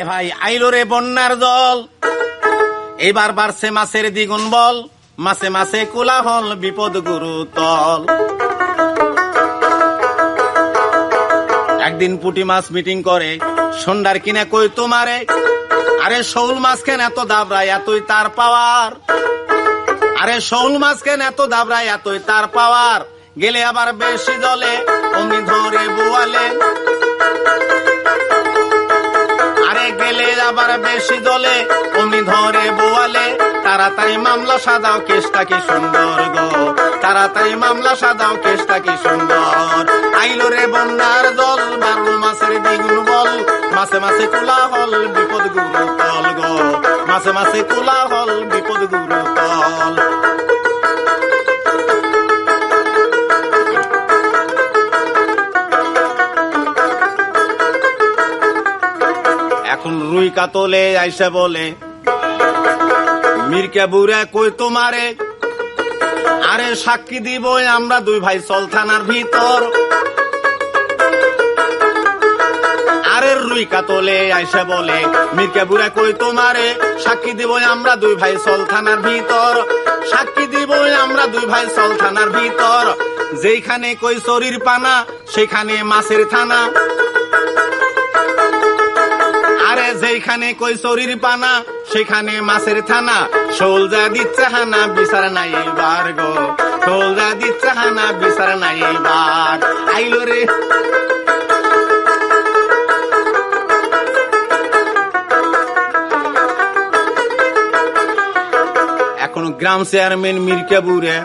এ ভাই, আইলো রে বন্যার জল। এবার বাড়ছে মাছের দ্বিগুণ বল মাসে মাসে কোলাহল, বিপদ গুরু তল। একদিন পুটি মাছ মিটিং করে সন্ধ্যার কিনে কই তোমারে? আরে শৌল মাছ কেন এত দাবরায় এতই তার পাওয়ার। আরে শৌল মাছ কেন এত দাবরায় এতই তার পাওয়ার। গেলে আবার বেশি জলে, অমনি ধরে বোয়ালে। আবার বেশি দলে অমনি ধরে বোয়ালে। তাড়াতাড়ি মামলা সাদাও কেসটা কি সুন্দর গো। তাড়াতাড়ি মামলা সাদাও কেসটা কি সুন্দর। আইলো রে বন্যার জল, বারো মাসের দ্বিগুণ বল। মাসে মাসে কোলা হল বিপদ গুরু তল গো। মাসে মাসে কোলা হল বিপদ গুরু তল। রুই কাতলে আইসা বলে, মির্কা বুড়া কই তোমারে? আরে সাক্ষী দিব আমরা দুই ভাই চল থানার ভিতর। আরে রুই কাতলে বলে কই তোমারে? সাক্ষী দিব আমরা দুই ভাই চল ভিতর। সাক্ষী দিব আমরা দুই ভাই চল থানার ভিতর। যেখানে কই শরীর পানা সেখানে মাছের থানা। আরে যেখানে কই শরীর পানা, সেখানে মাছের থানা। সোলজা দিচ্ছে হানা, বিচার নাই এইবার গো। সোলজা দিচ্ছে হানা, বিচার নাই এইবার। আইলো রে। এখন গ্রাম চেয়ারম্যান মির্কাবুরে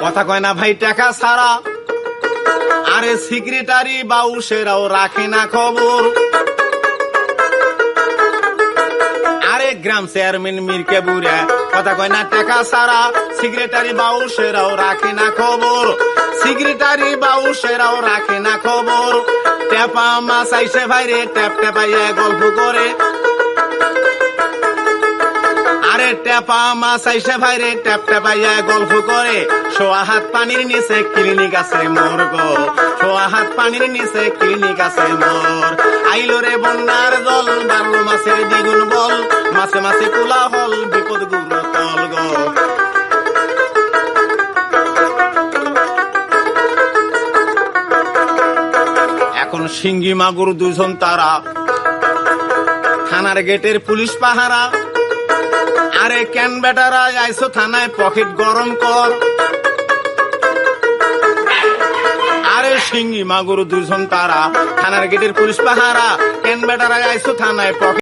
কথা কয় না ভাই টাকা ছাড়া। আরে সেক্রেটারি বাউসেরাও রাখে না খবর। গ্রাম চেয়ারম্যান মির্কে বুড়া কথা কয় না, টাকা সারা সিক্রেটারি বাউ সেরাও রাখে না খবর। সিক্রেটারি বাউ সেরাও রাখে না খবর। মাছ আইসে ভাইরে, ট্যাপ টেপাইয়া গল্প করে। টেপা মাছ আইসে ভাইরে গল্প করে। সোয়া হাত পানির নিচে ক্লিনিক আছে মোর গো সোয়া হাত পানির নিচে ক্লিনিক আছে মোর। রে বন্যার জল দ্বিগুণ বল। বিপদ গুরু তল গো। এখন সিঙ্গি মাগুর দুজন তারা। থানার গেটের পুলিশ পাহারা। আরে কেন বেটারা, আইসো থানায়, পকেট গরম কর। আরে শিঙ্গি মাগুর দুজন তারা, থানার গেটের পুলিশ পাহারা। কেন বেটারা, আইসো থানায়, পকেট